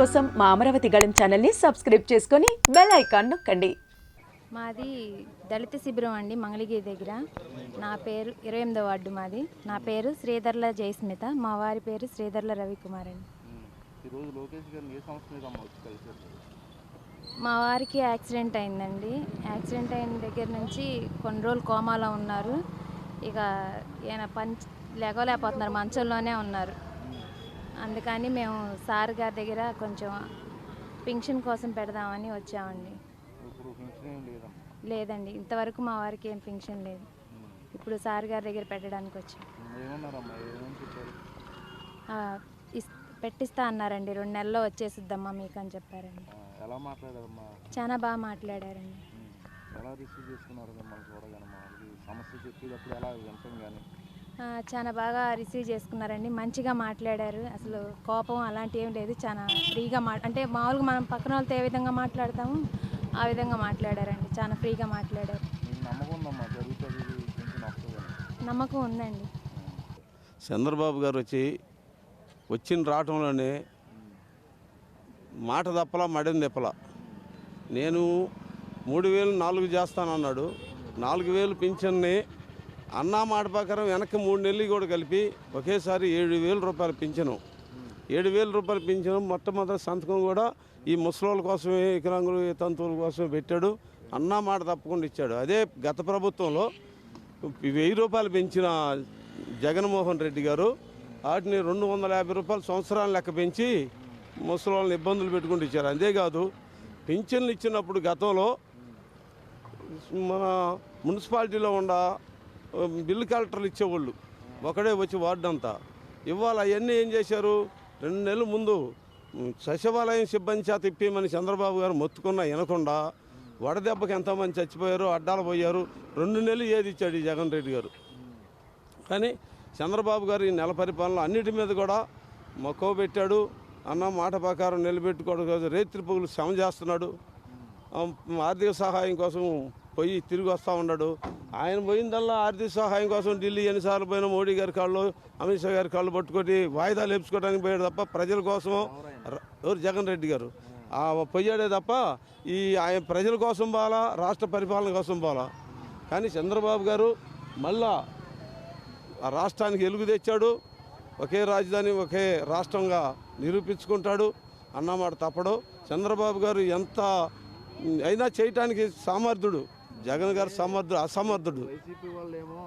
కోసం మా అమరావతి గళం ఛానల్ని సబ్స్క్రైబ్ చేసుకొని బెల్ ఐకాన్ నొక్కండి. మాది దళిత శిబిరం అండి మంగళగిరి దగ్గర. నా పేరు ఇరవై ఎనిమిదో వార్డు మాది. నా పేరు శ్రీధర్ల జయస్మిత మా వారి పేరు శ్రీధర్ల రవికుమార్ అండి. మా వారికి యాక్సిడెంట్ అయిందండి. యాక్సిడెంట్ అయిన దగ్గర నుంచి కొన్ని రోజులు కోమాలో ఉన్నారు. ఇక ఈయన పంచ్ లేకలేకపోతున్నారు మంచంలోనే ఉన్నారు. అందుకని మేము సార్ గారి దగ్గర కొంచెం పింఛన్ కోసం పెడదామని వచ్చామండి. పెన్షన్ లేదండి ఇంతవరకు మా వారికి ఏం పింఛన్ లేదు. ఇప్పుడు సార్ గారి దగ్గర పెట్టడానికి వచ్చాం. పెట్టిస్తా అన్నారండి. రెండు నెలల్లో వచ్చేసిద్దమ్మా మీకు అని చెప్పారండి. ఆ, ఎలా మాట్లాడారమ్మా? చాలా బాగా మాట్లాడారండి. ఎలా రిసీవ్ చేసుకున్నారు మిమ్మల్ని సమస్య చెప్పేటప్పుడు ఎలా వింటాం కానీ? చాలా బాగా రిసీవ్ చేసుకున్నారండి. మంచిగా మాట్లాడారు. అసలు కోపం అలాంటి ఏం లేదు. చాలా ఫ్రీగా మా అంటే మామూలుగా మనం పక్కన వాళ్ళతో ఏ విధంగా మాట్లాడతాము ఆ విధంగా మాట్లాడారండి. చాలా ఫ్రీగా మాట్లాడారు. నమ్మకం ఉందండి. చంద్రబాబు గారు వచ్చి వచ్చిన రావటంలోనే మాట తప్పలా మడిని తిప్పలా. నేను మూడు వేలు నాలుగు చేస్తానన్నాడు. నాలుగు వేలు పింఛన్ని అన్నా మాట ప్రకారం వెనక్కి మూడు నెలలు కూడా కలిపి ఒకేసారి ఏడు వేల రూపాయలు పింఛను. ఏడు వేల రూపాయలు పింఛను మొట్టమొదటి సంతకం కూడా ఈ ముసలోళ్ళ కోసమే వికలాంగులు తంతువుల కోసమే పెట్టాడు. అన్నా మాట తప్పకుండా ఇచ్చాడు. అదే గత ప్రభుత్వంలో వెయ్యి రూపాయలు పెంచిన జగన్మోహన్ రెడ్డి గారు వాటిని రెండు వందల యాభై రూపాయలు సంవత్సరాలు లెక్క పెంచి ముసలి ఇబ్బందులు పెట్టుకుంటూ ఇచ్చారు. అంతేకాదు పింఛన్లు ఇచ్చినప్పుడు గతంలో మన మున్సిపాలిటీలో ఉన్న బిల్లు కలెక్టర్లు ఇచ్చేవాళ్ళు. ఒకడే వచ్చి వార్డు అంతా ఇవాళ అవన్నీ ఏం చేశారు? రెండు నెలల ముందు సచివాలయం సిబ్బంది చేత ఇప్పేయమని చంద్రబాబు గారు మొత్తుకున్నా వినకుండా వడదెబ్బకి ఎంతమంది చచ్చిపోయారు అడ్డాలు పోయారు రెండు నెలలు ఏది ఇచ్చాడు ఈ జగన్ రెడ్డి గారు. కానీ చంద్రబాబు గారు ఈ నెల పరిపాలన అన్నిటి మీద కూడా మక్కువ పెట్టాడు అన్న మాట ప్రకారం నిలబెట్టుకోవడం కాదు పగులు శ్రమ చేస్తున్నాడు. ఆర్థిక సహాయం కోసం పోయి తిరిగి వస్తూ ఉన్నాడు. ఆయన పోయిందల్లా ఆర్థిక సహాయం కోసం ఢిల్లీ ఎన్నిసార్లు పోయినా మోడీ గారి కాళ్ళు అమిత్ షా గారి కాళ్ళు పట్టుకొని వాయిదాలు వేపించుకోవడానికి పోయాడు తప్ప ప్రజల కోసం ఎవరు? జగన్ రెడ్డి గారు. పోయాడే తప్ప ఈ ఆయన ప్రజల కోసం పోవాలా రాష్ట్ర పరిపాలన కోసం పోవాలా కానీ చంద్రబాబు గారు మళ్ళా ఆ రాష్ట్రానికి ఎలుగు తెచ్చాడు. ఒకే రాజధాని ఒకే రాష్ట్రంగా నిరూపించుకుంటాడు. అన్నమాట తప్పడు. చంద్రబాబు గారు ఎంత అయినా చేయటానికి సమర్థుడు. జగన్ గారు సమర్థుడు అసమర్థుడు. వైసీపీ వాళ్ళు ఏమో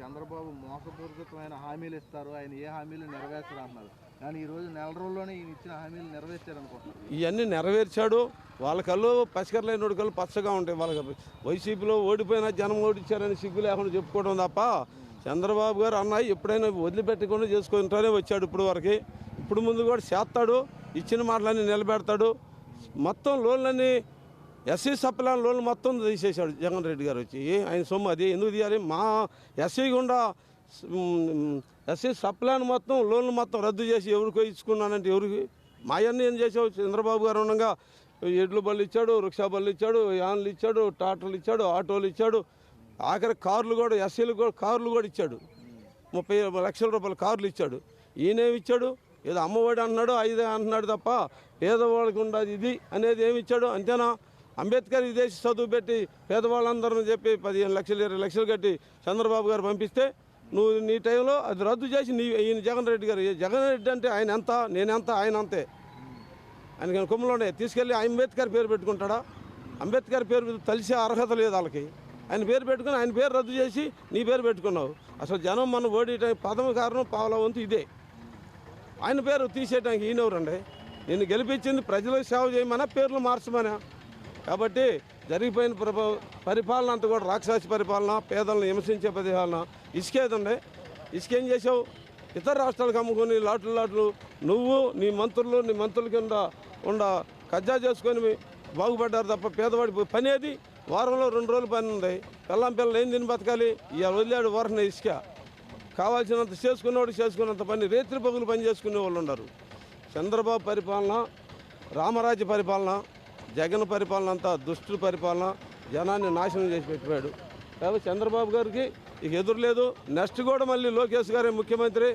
చంద్రబాబు మోసపూరితమైన హామీలు ఇస్తారు. ఆయన ఏ హామీలు నెరవేర్చరు అంటున్నారు కానీ ఈ రోజు నెల రోజుల్లోనే ఈయన ఇచ్చిన హామీలు నెరవేర్చారు అనుకుంటున్నారు ఇవన్నీ నెరవేర్చాడు. వాళ్ళ కళ్ళు పసికర్లైన కళ్ళు పచ్చగా ఉంటాయి. వాళ్ళకి వైసీపీలో ఓడిపోయిన జనం ఓడిచ్చారని సిగ్గు లేకుండా చెప్పుకోవడం తప్ప చంద్రబాబు గారు అన్నయ్య ఎప్పుడైనా వదిలిపెట్టకుండా చేసుకుంటానే వచ్చాడు ఇప్పుడు వరకు. ఇప్పుడు ముందు కూడా చేస్తాడు. ఇచ్చిన మాటలన్నీ నిలబెడతాడు. మొత్తం లోన్లన్నీ ఎస్సీ సప్లాన్ లోన్లు మొత్తం తీసేశాడు జగన్ రెడ్డి గారు వచ్చి. ఆయన సొమ్ము అది ఎందుకు తీయాలి? మా ఎస్సీ గుండా ఎస్సీ సప్లాన్ మొత్తం లోన్లు మొత్తం రద్దు చేసి ఎవరికో ఇచ్చుకున్నానంటే ఎవరికి? మా అన్నీ ఏం చేసావు చంద్రబాబు గారు ఉండగా ఎడ్లు బళ్ళు ఇచ్చాడు రిక్షా బళ్ళు ఇచ్చాడు యాన్లు ఇచ్చాడు ట్రాక్టర్లు ఇచ్చాడు ఆటోలు ఇచ్చాడు. ఆఖరి కార్లు కూడా ఎస్సీలు కూడా కార్లు కూడా ఇచ్చాడు. ముప్పై లక్షల రూపాయల కార్లు ఇచ్చాడు. ఈయనేమి ఇచ్చాడు? ఏదో అమ్మఒడి అన్నాడు ఐదు అంటున్నాడు తప్ప పేదవాళ్ళకి ఉండదు ఇది అనేది ఏమి ఇచ్చాడు? అంతేనా? అంబేద్కర్ విదేశీ చదువు పెట్టి పేదవాళ్ళందరూ చెప్పి పదిహేను లక్షలు ఇరవై లక్షలు కట్టి చంద్రబాబు గారు పంపిస్తే నువ్వు నీ టైంలో అది రద్దు చేసి నీ ఈయన జగన్ రెడ్డి గారు. జగన్ రెడ్డి అంటే ఆయన ఎంత నేనెంత ఆయన అంతే. ఆయనకి కుమ్మలోనే తీసుకెళ్ళి అంబేద్కర్ పేరు పెట్టుకుంటాడా? అంబేద్కర్ పేరు తలిసే అర్హత లేదు వాళ్ళకి. ఆయన పేరు పెట్టుకుని ఆయన పేరు రద్దు చేసి నీ పేరు పెట్టుకున్నావు. అసలు జనం మనం ఓడియటం పదమ కారణం పావుల వంతు ఇదే. ఆయన పేరు తీసేయడానికి ఈయనెవరండి? నేను గెలిపించింది ప్రజలకు సేవ చేయమనా పేర్లు మార్చమనా? కాబట్టి జరిగిపోయిన ప్రభ పరిపాలన అంతా కూడా రాక్షసి పరిపాలన పేదలను హింసించే పరిపాలన ఇసుకేదండి ఇసుకేం చేసావు? ఇతర రాష్ట్రాలకు అమ్ముకొని లాట్లు లాట్లు నువ్వు నీ మంత్రులు నీ మంత్రుల కింద ఉండ కజ్జా చేసుకొని బాగుపడ్డారు తప్ప పేదవాడి పని ఏది? వారంలో రెండు రోజులు పని ఉంది. పిల్లం పిల్లలు ఏం తిని బతకాలి? ఇవాళ వదిలేడు వరన ఇసుక. కావాల్సినంత చేసుకున్నవాడు చేసుకున్నంత పని రేత్రి పగులు పని చేసుకునే వాళ్ళు ఉన్నారు. చంద్రబాబు పరిపాలన రామరాజ్య పరిపాలన జగన్ పరిపాలన అంతా దుష్టుల పరిపాలన జనాన్ని నాశనం చేసి పెట్టిపోయాడు. కాబట్టి చంద్రబాబు గారికి ఇక ఎదురులేదు నెక్స్ట్ కూడా మళ్ళీ లోకేష్ గారే ముఖ్యమంత్రి.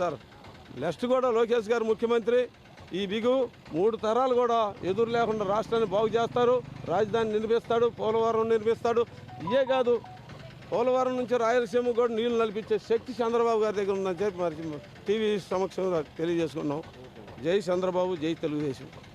సార్. నెక్స్ట్ కూడా లోకేష్ గారు ముఖ్యమంత్రి. ఈ బిగు మూడు తరాలు కూడా ఎదురు లేకుండా రాష్ట్రాన్ని బాగు చేస్తారు. రాజధాని నిర్మిస్తాడు పోలవరం నిర్మిస్తాడు. ఇయే కాదు పోలవరం నుంచి రాయలసీమ కూడా నీళ్ళు నడిపించే శక్తి చంద్రబాబు గారి దగ్గర ఉందని చెప్పి మరి టీవీ సమక్షంలో తెలియజేసుకున్నాం. జై చంద్రబాబు జై తెలుగుదేశం.